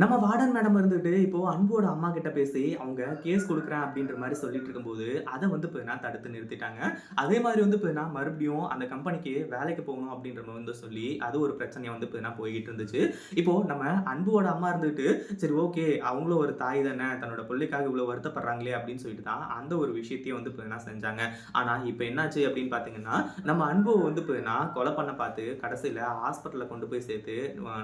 நம்ம warden madam இருந்துட்டு இப்போ அன்போட அம்மா கிட்ட பேசி அவங்க கேஸ் கொடுக்குறேன் அப்படின்ற மாதிரி சொல்லிட்டு இருக்கும்போது அதை வந்து இப்போ நான் தடுத்து நிறுத்திட்டாங்க. அதே மாதிரி வந்து இப்போ நான் மறுபடியும் அந்த கம்பெனிக்கு வேலைக்கு போகணும் அப்படின்ற மாதிரி வந்து சொல்லி அது ஒரு பிரச்சனையை வந்து இப்போ நான் போய்கிட்டு இருந்துச்சு. இப்போ நம்ம அன்போட அம்மா இருந்துட்டு சரி ஓகே அவங்களும் ஒரு தாய் தானே தன்னோட பிள்ளைக்காக இவ்வளோ வருத்தப்படுறாங்களே அப்படின்னு சொல்லிட்டு தான் அந்த ஒரு விஷயத்தையும் வந்து இப்போ நான் செஞ்சாங்க. ஆனால் இப்போ என்னாச்சு அப்படின்னு பார்த்தீங்கன்னா நம்ம அன்பு வந்து இப்போ நான் கொலை பண்ண பார்த்து கடைசியில் ஹாஸ்பிட்டலில் கொண்டு போய் சேர்த்து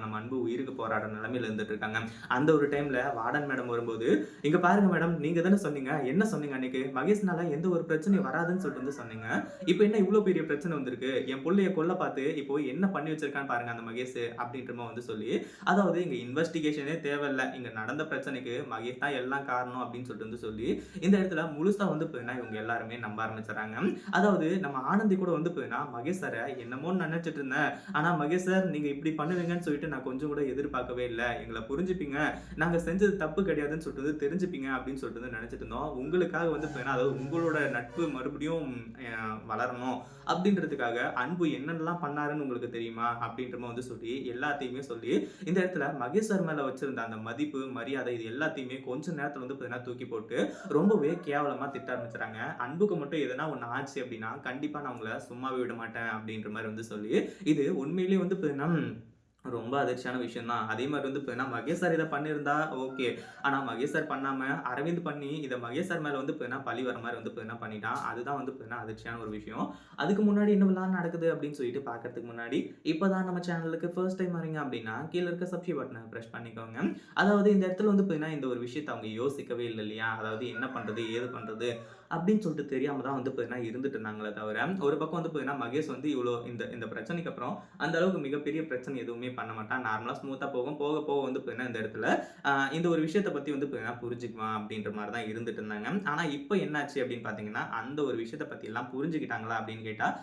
நம்ம அன்பு உயிருக்கு போராடுற நிலமையில இருந்துட்டு இருக்காங்க. அந்த ஒரு டைம்ல வார்டன் மேடம் வரும்போது இங்க பாருங்க மேடம் நீங்க தானே சொன்னீங்க. என்ன சொன்னீங்க அன்னைக்கு? மகேஷ்னால எந்த ஒரு பிரச்சனையும் வராதுன்னு சொல்லிட்டு வந்து சொன்னீங்க. இப்போ என்ன இவ்வளவு பெரிய பிரச்சனை வந்திருக்கு? என் பிள்ளைய கொல்ல பார்த்து இப்போ என்ன பண்ணி வச்சிருக்கான்னு பாருங்க அந்த மகேஷ் அப்படின்ற மாதிரி வந்து சொல்லி அதாவது இங்க இன்வெஸ்டிகேஷனே தேவையில்ல. இங்க நடந்த பிரச்சனைக்கு மகேஷ் தான் எல்லாம் காரணம் அப்படின்னு சொல்லிட்டு வந்து சொல்லி இந்த இடத்துல முழுசா வந்து போயினா இவங்க எல்லாருமே நம்ப ஆரம்பிச்சிடறாங்க. அதாவது நம்ம ஆனந்தி கூட வந்து போயினா மகேஷ் சாரை என்னமோன்னு நினைச்சிட்டு இருந்தேன். ஆனா மகேஷ் சார் நீங்க இப்படி பண்ணுவீங்கன்னு சொல்லிட்டு நான் கொஞ்சம் கூட எதிர்பார்க்கவே இல்லை. எங்களை புரிஞ்சு தெரிஞ்சுப்பீங்க. நாங்கள் செஞ்சது தப்பு கிடையாதுன்னு சொல்லிட்டு தெரிஞ்சுப்பீங்க அப்படின்னு சொல்லிட்டு நினச்சிட்டு இருந்தோம். உங்களுக்காக வந்து போயினா அதாவது உங்களோட நட்பு மறுபடியும் வளரணும் அப்படின்றதுக்காக அன்பு என்னென்னலாம் பண்ணாருன்னு உங்களுக்கு தெரியுமா? அப்படின்ற வந்து சொல்லி எல்லாத்தையுமே சொல்லி இந்த இடத்துல மகேஷ் சார் மேல வச்சிருந்த அந்த மதிப்பு மரியாதை இது எல்லாத்தையுமே கொஞ்ச நேரத்தில் வந்து பார்த்தீங்கன்னா தூக்கி போட்டு ரொம்பவே கேவலமாக திட்ட ஆரம்பிச்சுறாங்க அன்புக்கு மட்டும் எதனா ஒன்று ஆச்சு அப்படின்னா கண்டிப்பாக நான் உங்களை சும்மாவே விட மாட்டேன் அப்படின்ற மாதிரி வந்து சொல்லி இது உண்மையிலேயே வந்து பார்த்தீங்கன்னா ரொம்ப அதிர்ச்சியான விஷயம் தான் அதே மாதிரி வந்து இப்போ மகேஷ் சார் இதை பண்ணியிருந்தா ஓகே ஆனால் மகேஷ் சார் பண்ணாமல் அரவிந்த் பண்ணி இதை மகேஷ் சார் மேலே வந்து இப்போ பழி வர மாதிரி வந்து இப்போ என்ன பண்ணிட்டான். அதுதான் வந்து இப்போ அதிர்ச்சியான ஒரு விஷயம். அதுக்கு முன்னாடி என்னவெல்லாம் நடக்குது அப்படின்னு சொல்லிட்டு பார்க்கறதுக்கு முன்னாடி இப்போ தான் நம்ம சேனலுக்கு ஃபர்ஸ்ட் டைம் வரீங்க அப்படின்னா கீழே இருக்க சப்ஸ்கிரைப் பட்டனை ப்ரெஸ் பண்ணிக்கோங்க. அதாவது இந்த இடத்துல வந்து இப்போ இந்த ஒரு விஷயத்தை அவங்க யோசிக்கவே இல்லை இல்லையா? அதாவது என்ன பண்ணுறது ஏது பண்ணுறது அப்படின்னு சொல்லிட்டு தெரியாமல் தான் வந்து இப்போ இருந்துட்டு இருந்தாங்களே தவிர ஒரு பக்கம் வந்து இப்போ மகேஷ் வந்து இவ்வளோ இந்த இந்த பிரச்சனைக்கு அப்புறம் அந்த அளவுக்கு மிகப்பெரிய பிரச்சனை எதுவுமே பண்ண மாட்டான் நார்மலாக ஸ்மூத்தாக போகும். போக போக வந்து பார்த்தீங்கன்னா இந்த இடத்துல ஆஹ் இந்த ஒரு விஷயத்தை பற்றி வந்து பார்த்தீங்கன்னா புரிஞ்சுக்குவான் அப்படின்ற மாதிரி தான் இருந்துட்டு இருந்தாங்க. ஆனால் இப்போ என்னாச்சு அப்படின்னு பார்த்தீங்கன்னா அந்த ஒரு விஷயத்தை பற்றி எல்லாம் புரிஞ்சுக்கிட்டாங்களா அப்படின்னு கேட்டால்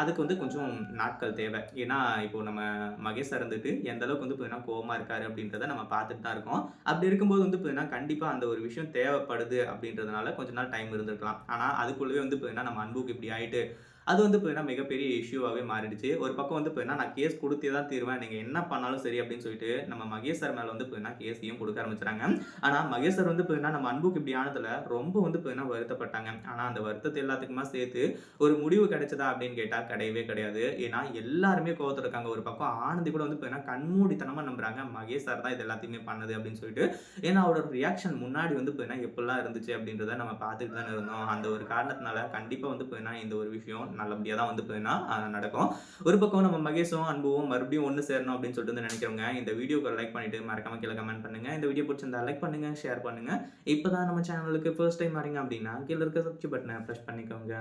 அதுக்கு வந்து கொஞ்சம் நாட்கள் தேவை. ஏன்னா இப்போ நம்ம மகேஷ் இருந்துட்டு எந்த அளவுக்கு வந்து பார்த்தீங்கன்னா கோவமா இருக்காரு அப்படின்றத நம்ம பார்த்துட்டு தான் இருக்கோம். அப்படி இருக்கும்போது வந்து பார்த்தீங்கன்னா கண்டிப்பாக அந்த ஒரு விஷயம் தேவைப்படுது அப்படின்றதுனால கொஞ்ச நாள் டைம் இருந்திருக்கலாம். ஆனால் அதுக்குள்ளவே வந்து பார்த்தீங்கன்னா நம்ம அன்புக்கு இப்படி ஆயிட்டு அது வந்து பார்த்தீங்கன்னா மிகப்பெரிய இஷ்யூவாகவே மாறிடுச்சு. ஒரு பக்கம் வந்து பார்த்தீங்கன்னா நான் கேஸ் கொடுத்தே தான் தீருவேன். நீங்கள் என்ன பண்ணாலும் சரி அப்படின்னு சொல்லிட்டு நம்ம மகேஷ் சார் மேலே வந்து பார்த்தீங்கன்னா கேஸையும் கொடுக்க ஆரம்பிச்சாங்க ஆனால் மகேஷ் சார் வந்து பார்த்தீங்கன்னா நம்ம அன்புக்கு இப்படி ஆனதில் ரொம்ப வந்து பார்த்தீங்கன்னா வருத்தப்பட்டாங்க. ஆனால் அந்த வருத்தத்தை எல்லாத்துக்குமா சேர்த்து ஒரு முடிவு கிடைச்சதா அப்படின்னு கேட்டால் கிடையவே கிடையாது. ஏன்னா எல்லாருமே கோவத்தில் இருக்காங்க ஒரு பக்கம் ஆனந்தி கூட வந்து பார்த்தீங்கன்னா கண்மூடித்தனமாக நம்புறாங்க. மகேஷ் சார் தான் இது எல்லாத்தையுமே பண்ணது அப்படின்னு சொல்லிட்டு. ஏன்னா அவரோட ரியாக்ஷன் முன்னாடி வந்து பார்த்தீங்கன்னா எப்படிலாம் இருந்துச்சு அப்படின்றத நம்ம பார்த்துட்டு தானே இருந்தோம். அந்த ஒரு காரணத்தினால கண்டிப்பாக வந்து பார்த்தீங்கன்னா இந்த ஒரு விஷயம் நல்லபடியாக தான் வந்து பார்த்தீங்கன்னா நடக்கும். ஒரு பக்கம் நம்ம மகேஷும் அன்புவும் மறுபடியும் ஒன்று சேரணும் அப்படின்னு சொல்லிட்டு வந்து நினைக்கிறவங்க இந்த வீடியோக்கு லைக் பண்ணிட்டு மறக்காம கீழே கமெண்ட் பண்ணுங்க. இந்த வீடியோ பிடிச்சிருந்தா லைக் பண்ணுங்க ஷேர் பண்ணுங்க. இப்போதான் நம்ம சேனலுக்கு ஃபர்ஸ்ட் டைம் வரீங்க அப்படின்னா கீழே இருக்க சப்ஸ்கிரைப் பட்டனை ப்ரெஸ் பண்ணிக்கோங்க.